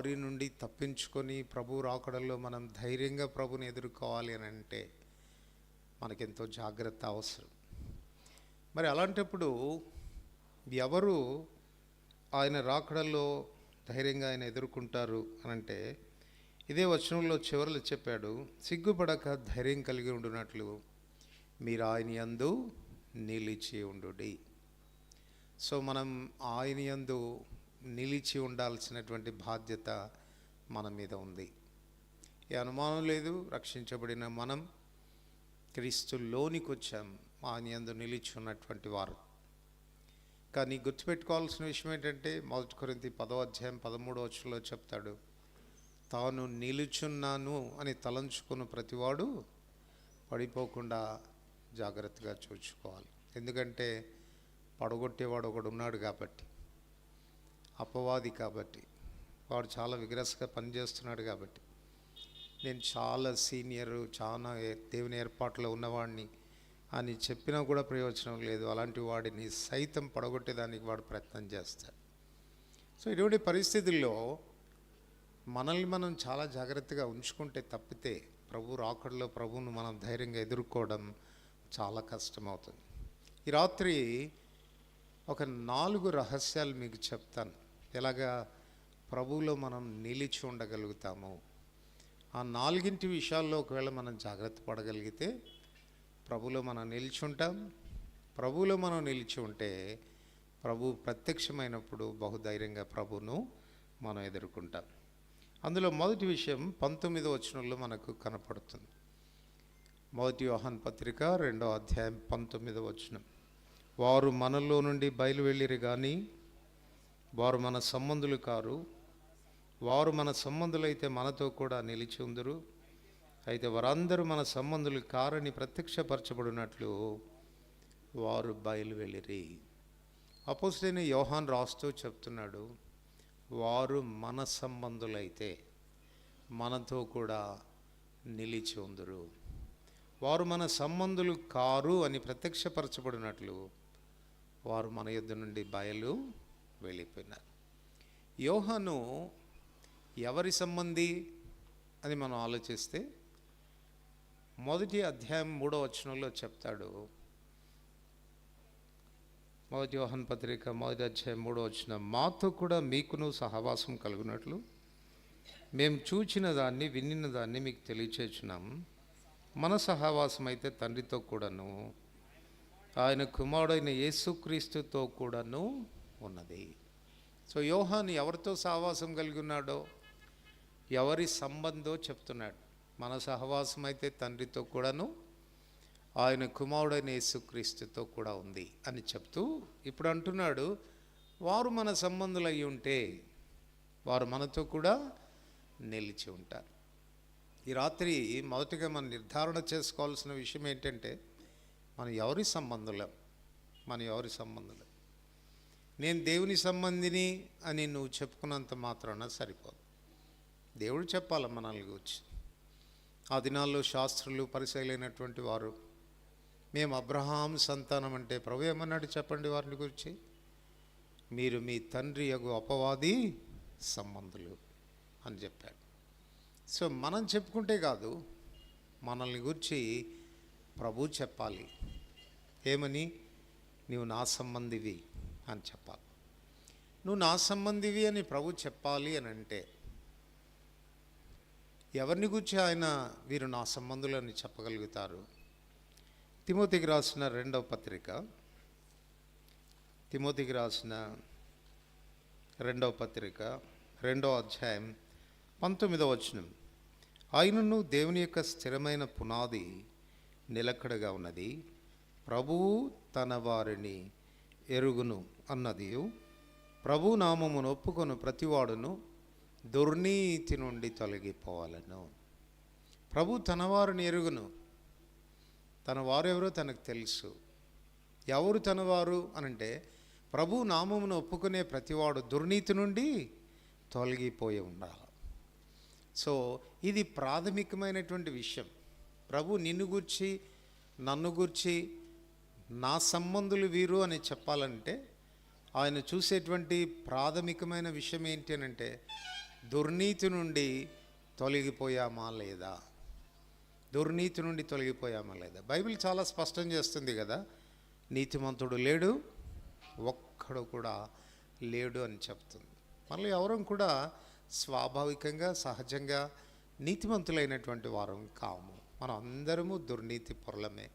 దారి నుండి తప్పించుకొని ప్రభు రాకడల్లో మనం ధైర్యంగా ప్రభుని ఎదుర్కోవాలి అని అంటే మనకెంతో జాగ్రత్త అవసరం. మరి అలాంటప్పుడు ఎవరు ఆయన రాకడల్లో ధైర్యంగా ఆయన ఎదుర్కొంటారు అని అంటే ఇదే వచనంలో చివరలో చెప్పాడు సిగ్గుపడక ధైర్యం కలిగి ఉండునట్లు మీరు ఆయన యందు నిలిచి ఉండు సో మనం ఆయన యందు నిలిచి ఉండాల్సినటువంటి బాధ్యత మన మీద ఉంది. ఏ అనుమానం లేదు రక్షించబడిన మనం క్రీస్తులోనికి వచ్చాం మాన్యందు నిలిచి ఉన్నటువంటి వారు. కానీ గుర్తుపెట్టుకోవాల్సిన విషయం ఏంటంటే మొదటి కొరింతి పదో అధ్యాయం పదమూడో వచ్చంలో చెప్తాడు తాను నిలుచున్నాను అని తలంచుకున్న ప్రతివాడు పడిపోకుండా జాగ్రత్తగా చూసుకోవాలి. ఎందుకంటే పడగొట్టేవాడు ఒకడు ఉన్నాడు కాబట్టి. అపవాది కాబట్టి. వాడు చాలా విగ్రస్గా పనిచేస్తున్నాడు కాబట్టి. నేను చాలా సీనియర్ చాలా దేవుని ఏర్పాట్లో ఉన్నవాడిని అని చెప్పినా కూడా ప్రయోజనం లేదు. అలాంటి వాడిని సైతం పడగొట్టేదానికి వాడు ప్రయత్నం చేస్తాడు. సో ఇటువంటి పరిస్థితుల్లో మనల్ని మనం చాలా జాగ్రత్తగా ఉంచుకుంటే తప్పితే ప్రభు రాకడలో ప్రభువును మనం ధైర్యంగా ఎదుర్కోవడం చాలా కష్టమవుతుంది. ఈ రాత్రి ఒక నాలుగు రహస్యాలు మీకు చెప్తాను. ఎలాగా ప్రభువులో మనం నిలిచి ఉండగలుగుతాము? ఆ నాలుగింటి విషయాల్లో ఒకవేళ మనం జాగ్రత్త పడగలిగితే ప్రభులో మనం నిలిచి ఉంటాం. ప్రభువులో మనం నిలిచి ఉంటే ప్రభు ప్రత్యక్షమైనప్పుడు బహుధైర్యంగా ప్రభును మనం ఎదుర్కొంటాం. అందులో మొదటి విషయం పంతొమ్మిదో వచనంలో మనకు కనపడుతుంది. మొదటి యోహాన్ పత్రిక రెండో అధ్యాయం పంతొమ్మిదో వచనం. వారు మనలో నుండి బయలువెళ్ళిరు కానీ వారు మన సంబంధులు కారు. వారు మన సంబంధులైతే మనతో కూడా నిలిచి ఉందరు. అయితే వారందరూ మన సంబంధులు కారని ప్రత్యక్షపరచబడినట్లు వారు బయలు వెళ్ళిరి అపోజిటైన యోహాన్ రాస్తూ చెప్తున్నాడు వారు మన సంబంధులైతే మనతో కూడా నిలిచి ఉందరు. వారు మన సంబంధులు కారు అని ప్రత్యక్షపరచబడినట్లు వారు మన యుద్ధ నుండి బయలు వెళ్ళిపోయినారు యోహాను ఎవరి సంబంధి అని మనం ఆలోచిస్తే మొదటి అధ్యాయం మూడో వచనంలో చెప్తాడు. మొదటి యోహన్ పత్రిక మొదటి అధ్యాయం మూడో వచ్చిన మాతో కూడా మీకును సహవాసం కలుగునట్లు మేము చూచిన దాన్ని విన్నిన దాన్ని మీకు తెలియచేస్తున్నాం మన సహవాసం అయితే తండ్రితో కూడాను ఆయన కుమారుడైన యేసుక్రీస్తుతో కూడాను ఉన్నది. సో యోహాను ఎవరితో సహవాసం కలిగి ఉన్నాడో ఎవరి సంబంధో చెప్తున్నాడు. మన సహవాసం అయితే తండ్రితో కూడాను ఆయన కుమారుడైన యేసుక్రీస్తుతో కూడా ఉంది అని చెప్తూ ఇప్పుడు అంటున్నాడు వారు మన సంబంధులు అయి ఉంటే వారు మనతో కూడా నిలిచి ఉంటారు. ఈ రాత్రి మొదటిగా మనం నిర్ధారణ చేసుకోవాల్సిన విషయం ఏంటంటే మనం ఎవరి సంబంధులం? మనం ఎవరి సంబంధులం? నేను దేవుని సంబంధిని అని నువ్వు చెప్పుకున్నంత మాత్రాన సరిపోదు. దేవుడు చెప్పాలి మనల్ని గురించి ఆ దినాల్లో శాస్త్రులు పరిశీలైనటువంటి వారు మేము అబ్రహాం సంతానం అంటే ప్రభు ఏమన్నాడు చెప్పండి వారిని గురించి? మీరు మీ తండ్రి యగు అపవాది సంబంధులు అని చెప్పాడు. సో మనం చెప్పుకుంటే కాదు మనల్ని గురించి ప్రభు చెప్పాలి. ఏమని? నీవు నా సంబంధివి. అని చెప్పాలి. నువ్వు నా సంబంధివి అని ప్రభు చెప్పాలి అని అంటే ఎవరిని గురించి ఆయన వీరు నా సంబంధులని చెప్పగలుగుతారు? తిమోతికి రాసిన రెండవ పత్రిక తిమోతికి రాసిన రెండవ పత్రిక రెండవ అధ్యాయం పంతొమ్మిదవ వచనం. ఆయనను దేవుని యొక్క స్థిరమైన పునాది నిలకడగా ఉన్నది. ప్రభువు తన వారిని ఎరుగును అన్నది. ప్రభు నామమును ఒప్పుకొను ప్రతివాడును దుర్నీతి నుండి తొలగిపోవాలను. ప్రభు తన వారిని ఎరుగును. తన వారెవరో తనకు తెలుసు. ఎవరు తనవారు అనంటే ప్రభు నామమును ఒప్పుకునే ప్రతివాడు దుర్నీతి నుండి తొలగిపోయి ఉండాలి. సో ఇది ప్రాథమికమైనటువంటి విషయం. ప్రభు నిన్ను గూర్చి నన్ను గూర్చి నా సంబంధులు వీరు అని చెప్పాలంటే ఆయన చూసేటువంటి ప్రాథమికమైన విషయం ఏంటి అని అంటే దుర్నీతి నుండి తొలగిపోయామా లేదా? దుర్నీతి నుండి తొలగిపోయామా లేదా? బైబిల్ చాలా స్పష్టం చేస్తుంది కదా నీతిమంతుడు లేడు ఒక్కడు కూడా లేడు అని చెప్తుంది. మళ్ళీ ఎవరం కూడా స్వాభావికంగా సహజంగా నీతిమంతులైనటువంటి వారం కాము. మనం అందరము దుర్నీతి పొరలమే.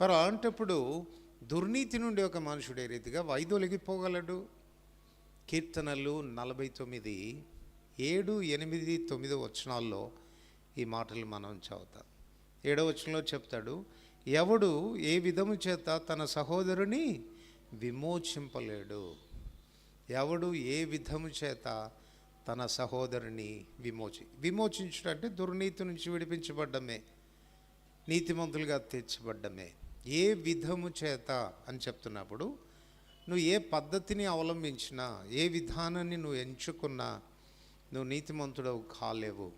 మరి అలాంటప్పుడు దుర్నీతి నుండి ఒక మనుషుడు ఏ రీతిగా వైదొలిగిపోగలడు కీర్తనలు నలభై తొమ్మిది ఏడు ఎనిమిది తొమ్మిది వచనాల్లో ఈ మాటలు మనం చదువుతాం. ఏడో వచనంలో చెప్తాడు ఎవడు ఏ విధము చేత తన సహోదరుని విమోచింపలేడు? ఎవడు ఏ విధము చేత తన సహోదరుని విమోచి విమోచించడం అంటే దుర్నీతి నుంచి విడిపించబడ్డమే నీతిమంతులుగా తీర్చబడ్డమే. ఏ విధము చేత అని చెప్తున్నప్పుడు నువ్వు ఏ పద్ధతిని అవలంబించినా ఏ విధానాన్ని నువ్వు ఎంచుకున్నా నువ్వు నీతిమంతుడవు కాలేవు.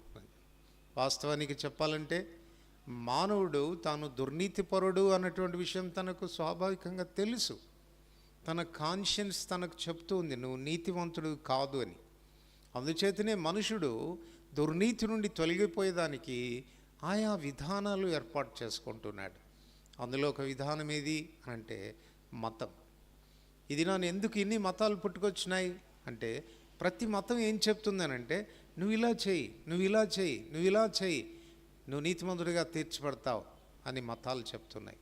వాస్తవానికి చెప్పాలంటే మానవుడు తాను దుర్నీతిపరుడు అన్నటువంటి విషయం తనకు స్వాభావికంగా తెలుసు. తన కాన్షియన్స్ తనకు చెప్తూ ఉంది నువ్వు నీతివంతుడు కాదు అని. అందుచేతనే మనుషుడు దుర్నీతి నుండి తొలగిపోయేదానికి ఆయా విధానాలు ఏర్పాటు చేసుకుంటున్నాడు. అందులో ఒక విధానం ఏది అని అంటే మతం. ఇది నన్ను ఎందుకు ఇన్ని మతాలు పుట్టుకొచ్చినాయి? అంటే ప్రతి మతం ఏం చెప్తుందనంటే నువ్వు ఇలా చేయి నువ్వు ఇలా చేయి నువ్వు ఇలా చేయి నువ్వు నీతిమంతుడిగా తీర్చబడతావు అని మతాలు చెప్తున్నాయి.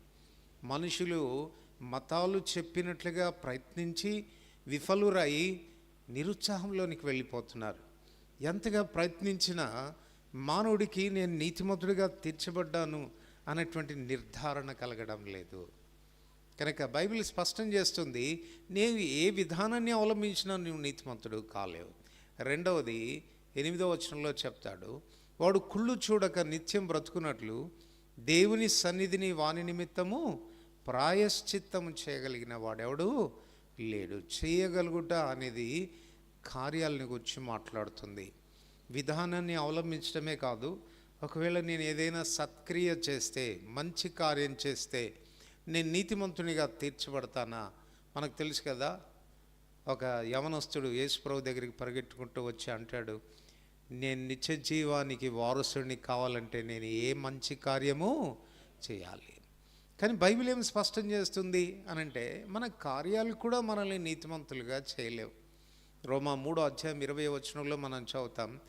మనుషులు మతాలు చెప్పినట్లుగా ప్రయత్నించి విఫలురై నిరుత్సాహంలోనికి వెళ్ళిపోతున్నారు. ఎంతగా ప్రయత్నించినా మానవుడికి నేను నీతిమంతుడిగా తీర్చబడ్డాను అనేటువంటి నిర్ధారణ కలగడం లేదు. కనుక బైబిల్ స్పష్టం చేస్తుంది నేను ఏ విధానాన్ని అవలంబించినా నువ్వు నీతిమంతుడు కాలేవు. రెండవది ఎనిమిదవ వచనంలో చెప్తాడు వాడు కుళ్ళు చూడక నిత్యం బ్రతుకున్నట్లు దేవుని సన్నిధిని వాని నిమిత్తము ప్రాయశ్చిత్తము చేయగలిగిన వాడెవడు? లేడు. చేయగలుగుట అనేది కార్యాలని గురించి మాట్లాడుతుంది. విధానాన్ని అవలంబించడమే కాదు ఒకవేళ నేను ఏదైనా సత్క్రియ చేస్తే మంచి కార్యం చేస్తే నేను నీతిమంతునిగా తీర్చబడతానా? మనకు తెలుసు కదా ఒక యవనస్తుడు యేసుప్రభు దగ్గరికి పరిగెట్టుకుంటూ వచ్చి అంటాడు నేను నిత్య జీవానికి వారసుడిని కావాలంటే నేను ఏ మంచి కార్యము చేయాలి. కానీ బైబిల్ ఏం స్పష్టం చేస్తుంది అని అంటే మన కార్యాలు కూడా మనల్ని నీతిమంతులుగా చేయలేవు. రోమా మూడో అధ్యాయం ఇరవై వచనంలో మనం చదువుతాం